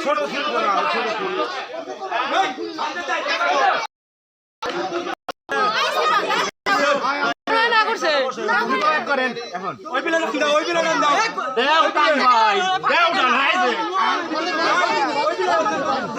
ছোট ছোট করেন এখন ওই বিলাগান ওই বিলাগান দাও। দেও টান ভাই। দেও টান ভাই।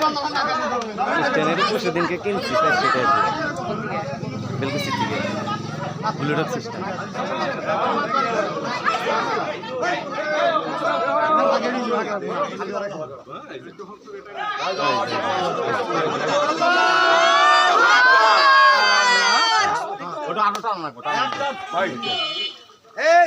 খ্রিস্টানের একুশে দিনকে কিনছি স্যার সেটাই বেলকুচি থেকে। ব্লুটক সিস্টেম। ওটা আনো টানো লাগবো এই